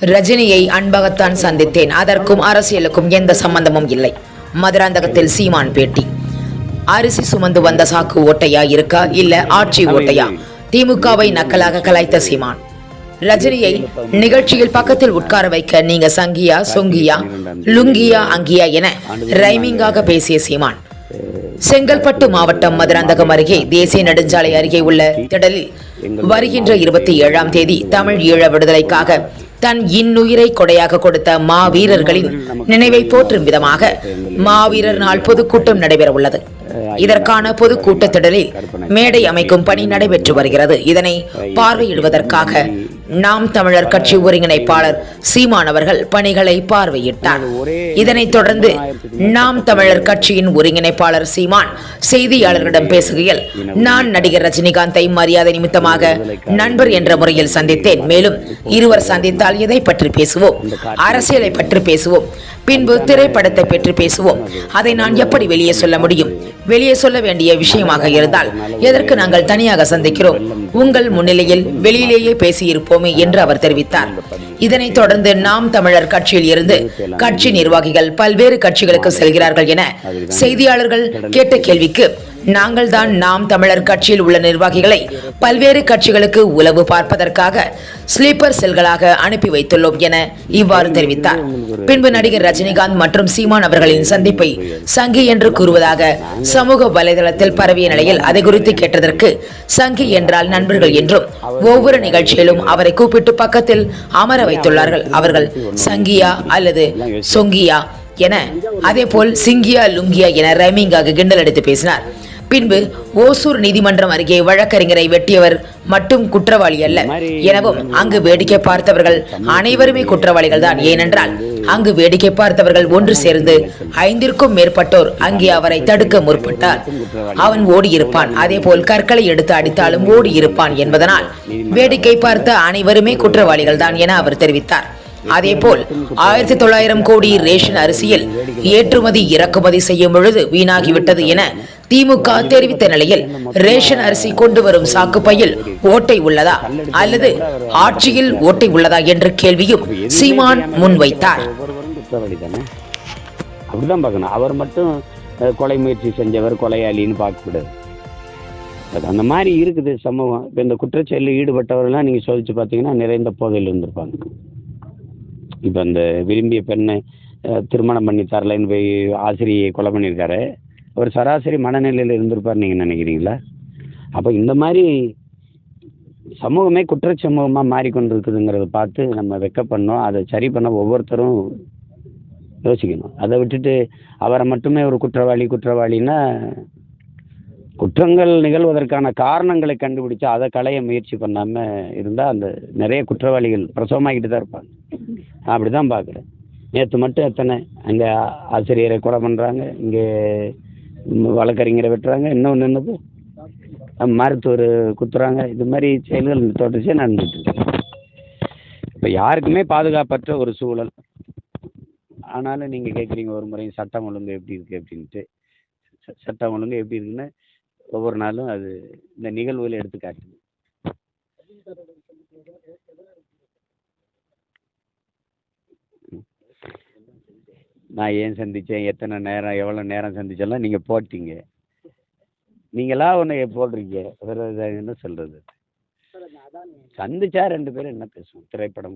ரஜினியை அன்பகத்தான் சந்தித்தேன். அதற்கும் அரசியலுக்கும் எந்த சம்பந்தமும் இல்லை. மதுராந்தகத்தில் சீமான் பேட்டி. அரிசி சுமந்து வந்த சாக்கு ஓட்டையா இருக்கா? இல்ல ஆட்சி ஓட்டையா? திமுகவை நக்கலாக கலாய்த்த சீமான். ரஜினியை நிகழ்ச்சியில் பக்கத்தில் உட்கார வைக்க நீங்க சங்கியா சொங்கியா லுங்கியா அங்கியா என ரைமிங்காக பேசிய சீமான். செங்கல்பட்டு மாவட்டம் மதுராந்தகம் அருகே தேசிய நெடுஞ்சாலை அருகே உள்ள திடலில் வருகின்ற இருபத்தி ஏழாம் தேதி தமிழ் ஈழ விடுதலைக்காக தன் இன்னுயிரை கொடையாக கொடுத்த மாவீரர்களின் நினைவை போற்றும் விதமாக மாவீரர் நாள் பொதுக்கூட்டம் நடைபெற உள்ளது இதற்கான பொதுக்கூட்ட திடலில் மேடை அமைக்கும் பணி நடைபெற்று வருகிறது. இதனை பார்வையிடுவதற்காக நாம் தமிழர் கட்சி ஒருங்கிணைப்பாளர் சீமான் அவர்கள் பணிகளை பார்வையிட்டார். இதனைத் தொடர்ந்து நாம் தமிழர் கட்சியின் ஒருங்கிணைப்பாளர் சீமான் செய்தியாளர்களிடம் பேசுகையில் நான் நடிகர் ரஜினிகாந்தை மரியாதை நிமித்தமாக நண்பர் என்ற முறையில் சந்தித்தேன். மேலும் இருவர் சந்தித்தால் எதை பற்றி பேசுவோம்? அரசியலை பற்றி பேசுவோம். பின்பு திரைப்படத்தை பற்றி பேசுவோம். அதை நான் எப்படி வெளியே சொல்ல முடியும்? வெளியே சொல்ல வேண்டிய விஷயமாக இருந்தால் எதற்கு நாங்கள் தனியாக சந்திக்கிறோம்? உங்கள் முன்னிலையில் வெளியிலேயே பேசியிருப்போமே என்று அவர் தெரிவித்தார். இதனைத் தொடர்ந்து நாம் தமிழர் கட்சியில் இருந்து கட்சி நிர்வாகிகள் பல்வேறு கட்சிகளுக்கு செல்கிறார்கள் என செய்தியாளர்கள் கேட்ட கேள்விக்கு நாங்கள் தான் நாம் தமிழர் கட்சியில் உள்ள நிர்வாகிகளை பல்வேறு கட்சிகளுக்கு உளவு பார்ப்பதற்காக ஸ்லீப்பர் செல்களாக அனுப்பி வைத்துள்ளோம் என இவ்வாறு தெரிவித்தார். பின்பு நடிகர் ரஜினிகாந்த் மற்றும் சீமான் அவர்களின் சந்திப்பை சங்கி என்று கூறுவதாக சமூக வலைதளத்தில் பரவிய நிலையில் அதை குறித்து கேட்டதற்கு சங்கி என்றால் நண்பர்கள் என்றும் ஒவ்வொரு நிகழ்ச்சியிலும் அவரை கூப்பிட்டு பக்கத்தில் அமர வைத்துள்ளார்கள். அவர்கள் சங்கியா அல்லது சொங்கியா என அதேபோல் சிங்கியா லுங்கியா என ரைமிங்காக கிண்டல் அடித்து பேசினார். பின்பு ஓசூர் நீதிமன்றம் அருகே வழக்கறிஞரை வெட்டியவர் மட்டும் குற்றவாளி அல்ல. எனவும் அங்கு வேடிக்கை பார்த்தவர்கள் அனைவருமே குற்றவாளிகள் தான். ஏனென்றால் அங்கு வேடிக்கை பார்த்தவர்கள் ஒன்று சேர்ந்து ஐந்திற்கும் மேற்பட்டோர் அங்கே அவரை தடுக்க முற்பட்டார். அவன் ஓடியிருப்பான். அதேபோல் கற்களை எடுத்து அடித்தாலும் ஓடியிருப்பான் என்பதனால் வேடிக்கை பார்த்த அனைவருமே குற்றவாளிகள் தான் என அவர் தெரிவித்தார். அதேபோல் ஆயிரத்தி தொள்ளாயிரம் கோடி ரேஷன் அரிசியில் ஏற்றுமதி இறக்குமதி செய்யும் பொழுது வீணாகிவிட்டது என திமுக தெரிவித்த நிலையில் ரேஷன் அரிசி கொண்டு வரும் சாக்குப்பையில் ஓட்டை உள்ளதா அல்லது ஆட்சியில் ஓட்டை உள்ளதா என்ற கேள்வியும் சீமான் முன்வைத்தார். அப்படிதான் பார்க்கணும். அவர் மட்டும் கொலை முயற்சி செஞ்சவர் கொலையாளின்னு பார்க்கக்கூடாது. அந்த மாதிரி இருக்குது சமூகம். இப்போ இந்த குற்றச்செயலில் ஈடுபட்டவர்கள்லாம் நீங்கள் சோதிச்சு பார்த்தீங்கன்னா நிறைந்த போதையில் இருந்திருப்பாங்க. இப்போ அந்த விரும்பிய பெண்ணை திருமணம் பண்ணி தரலைன்னு போய் ஆசிரியை கொலை பண்ணியிருக்காரு. அவர் சராசரி மனநிலையில் இருந்திருப்பார் நீங்கள் நினைக்கிறீங்களா? அப்போ இந்த மாதிரி சமூகமே குற்ற சமூகமாக மாறிக்கொண்டிருக்குதுங்கிறத பார்த்து நம்ம வெக்கப்படணும். அதை சரி பண்ண ஒவ்வொருத்தரும் யோசிக்கணும். அதை விட்டுட்டு அவரை மட்டுமே ஒரு குற்றவாளி குற்றவாளின்னா குற்றங்கள் நிகழ்வதற்கான காரணங்களை கண்டுபிடிச்சு அதை களைய முயற்சி பண்ணாமல் இருந்தால் அந்த நிறைய குற்றவாளிகள் பிரசவமாகிட்டு தான் இருப்பாங்க. அப்படி தான் பார்க்குறேன். நேற்று மட்டும் எத்தனை அங்கே ஆசிரியரை கொலை பண்ணுறாங்க இங்கே வழக்கறிஞரை வெட்டுறாங்க இன்னொன்று என்னது? மருத்துவர் குத்துறாங்க இது மாதிரி செயல்கள் தொடர்ச்சியாக நடந்துட்டு இப்போ யாருக்குமே பாதுகாப்பற்ற ஒரு சூழல். ஆனாலும் நீங்கள் கேட்குறீங்க ஒரு முறையும் சட்டம் ஒழுங்கு எப்படி இருக்குது அப்படின்ட்டு. ச- சட்டம் ஒழுங்கு எப்படி இருக்குன்னு ஒவ்வொரு நாளும் அது இந்த நிகழ்வுகளை எடுத்து காட்டுது நான் ஏன் சந்தித்தேன் எத்தனை நேரம் எவ்வளோ நேரம் சந்திச்செல்லாம் நீங்கள் போட்டீங்க. நீங்களா ஒன்று போடுறீங்க. வேறு என்ன சொல்கிறது சந்திச்சா ரெண்டு பேரும் என்ன பேசுவோம்? திரைப்படம்